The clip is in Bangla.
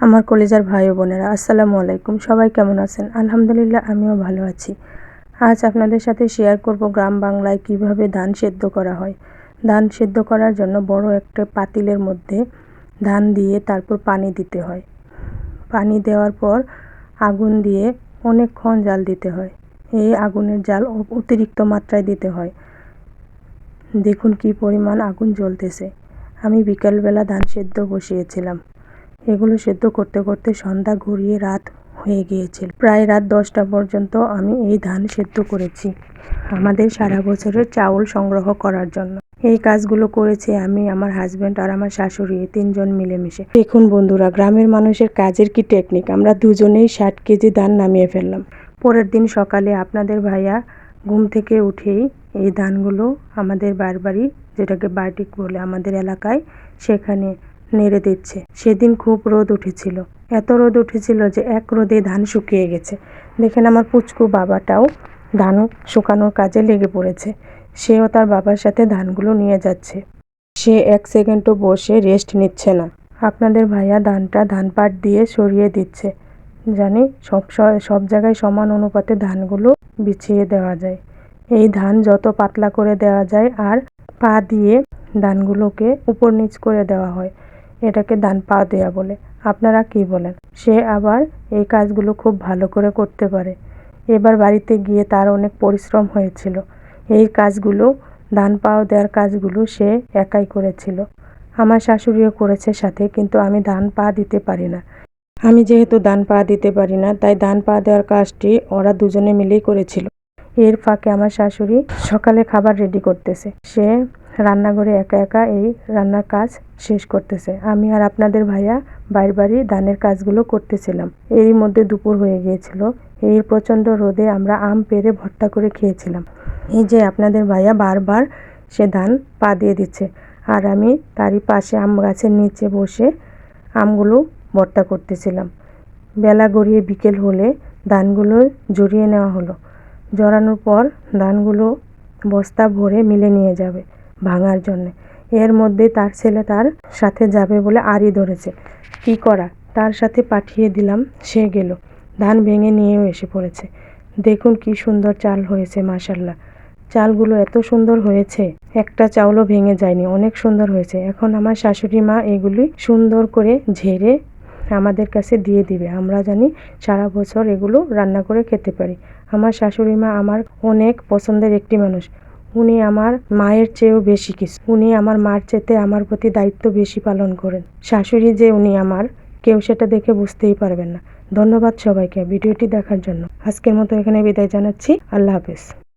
আমার কলেজার ভাই ও বোনেরা, আসসালামু আলাইকুম। সবাই কেমন আছেন? আলহামদুলিল্লাহ, আমিও ভালো আছি। আজ আপনাদের সাথে শেয়ার করব গ্রাম বাংলায় কীভাবে ধান সেদ্ধ করা হয়। ধান সেদ্ধ করার জন্য বড় একটা পাতিলের মধ্যে ধান দিয়ে তারপর পানি দিতে হয়। পানি দেওয়ার পর আগুন দিয়ে অনেকক্ষণ জাল দিতে হয়। এই আগুনের জাল অতিরিক্ত মাত্রায় দিতে হয়। দেখুন কি পরিমাণ আগুন জ্বলতেছে। আমি বিকালবেলা ধান সেদ্ধ বসিয়েছিলাম। এগুলো সেদ্ধ করতে করতে সন্ধ্যা ঘুরিয়ে রাত হয়ে গিয়েছিল। প্রায় রাত দশটা পর্যন্ত আমি এই ধান সেদ্ধ করেছি আমাদের সারা বছরের চাউল সংগ্রহ করার জন্য। এই কাজগুলো করেছি আমি, আমার হাজব্যান্ড আর আমার শাশুড়ি তিনজন মিলেমিশে। দেখুন বন্ধুরা, গ্রামের মানুষের কাজের কি টেকনিক আমরা দুজনেই ষাট কেজি ধান নামিয়ে ফেললাম। পরের দিন সকালে আপনাদের ভাইয়া ঘুম থেকে উঠেই এই ধানগুলো আমাদের বারবাড়ি যেটাকে বাটিক বলে আমাদের এলাকায়, সেখানে নেড়ে দিচ্ছে। সেদিন খুব রোদ উঠেছিল। এত রোদ উঠেছিল যে এক রোদে ধান শুকিয়ে গেছে। দেখেন আমার পুচকু বাবাটাও ধান শুকানোর কাজে লেগে পড়েছে। সেও তার বাবার সাথে ধানগুলো নিয়ে যাচ্ছে। সে এক সেকেন্ডও বসে রেস্ট নিচ্ছে না। আপনাদের ভাইয়া ধানটা ধান পাট দিয়ে সরিয়ে দিচ্ছে। জানি সব সব জায়গায় সমান অনুপাতে ধানগুলো বিছিয়ে দেওয়া যায়। এই ধান যত পাতলা করে দেওয়া যায় আর পা দিয়ে ধানগুলোকে উপর নিচ করে দেওয়া হয়। এটাকে ধান পা দেওয়া বলে। আপনারা কি বলেন? সে আবার এই কাজগুলো খুব ভালো করে করতে পারে। এবার বাড়িতে গিয়ে তার অনেক পরিশ্রম হয়েছিল। এই কাজগুলো ধান পাও দেওয়ার কাজগুলো সে একাই করেছিল। আমার শাশুড়িও করেছে সাথে, কিন্তু আমি ধান পা দিতে পারি না। আমি যেহেতু ধান পা দিতে পারি না, তাই ধান পা দেওয়ার কাজটি ওরা দুজনে মিলেই করেছিল। এর ফাঁকে আমার শাশুড়ি সকালে খাবার রেডি করতেছে। সে রান্নাঘরে একা একা এই রান্নার কাজ শেষ করতেছে। আমি আর আপনাদের ভাইয়া বাইর বাড়ি ধানের কাজগুলো করতেছিলাম। এরই মধ্যে দুপুর হয়ে গিয়েছিল। এই প্রচণ্ড রোদে আমরা আম পেড়ে ভর্তা করে খেয়েছিলাম। এই যে আপনাদের ভাইয়া বারবার সে ধান পা দিয়ে দিচ্ছে। আর আমি তারই পাশে আম গাছের নিচে বসে আমগুলো ভর্তা করতেছিলাম। বেলা গড়িয়ে বিকেল হলে ধানগুলো জড়িয়ে নেওয়া হলো। জড়ানোর পর ধানগুলো বস্তা ভরে মিলে নিয়ে যাবে। ভাঙার জন্য। এর মধ্যে তার ছেলে তার সাথে যাবে বলে আড়ি ধরেছে। কি করা? তার সাথে পাঠিয়ে দিলাম, সে গেল। ধান ভেঙে নিয়েও এসে পড়েছে। দেখুন কি সুন্দর চাল হয়েছে, মাশাল্লাহ। চালগুলো এত সুন্দর হয়েছে, একটা চাউলও ভেঙে যায়নি, অনেক সুন্দর হয়েছে। এখন আমার শাশুড়ি মা এগুলি সুন্দর করে ঝেড়ে আমাদের কাছে দিয়ে দিবে। আমরা জানি সারা বছর এগুলো রান্না করে খেতে পারি। আমার শাশুড়ি মা আমার অনেক পছন্দের একটি মানুষ। উনি আমার মায়ের চেয়েও বেশি কিছু। উনি আমার মার চেতে আমার প্রতি দায়িত্ব বেশি পালন করেন। শাশুড়ি যে উনি আমার, কেউ সেটা দেখে বুঝতেই পারবেন না। ধন্যবাদ সবাইকে ভিডিওটি দেখার জন্য। আজকের মতো এখানে বিদায় জানাচ্ছি। আল্লাহ হাফেজ।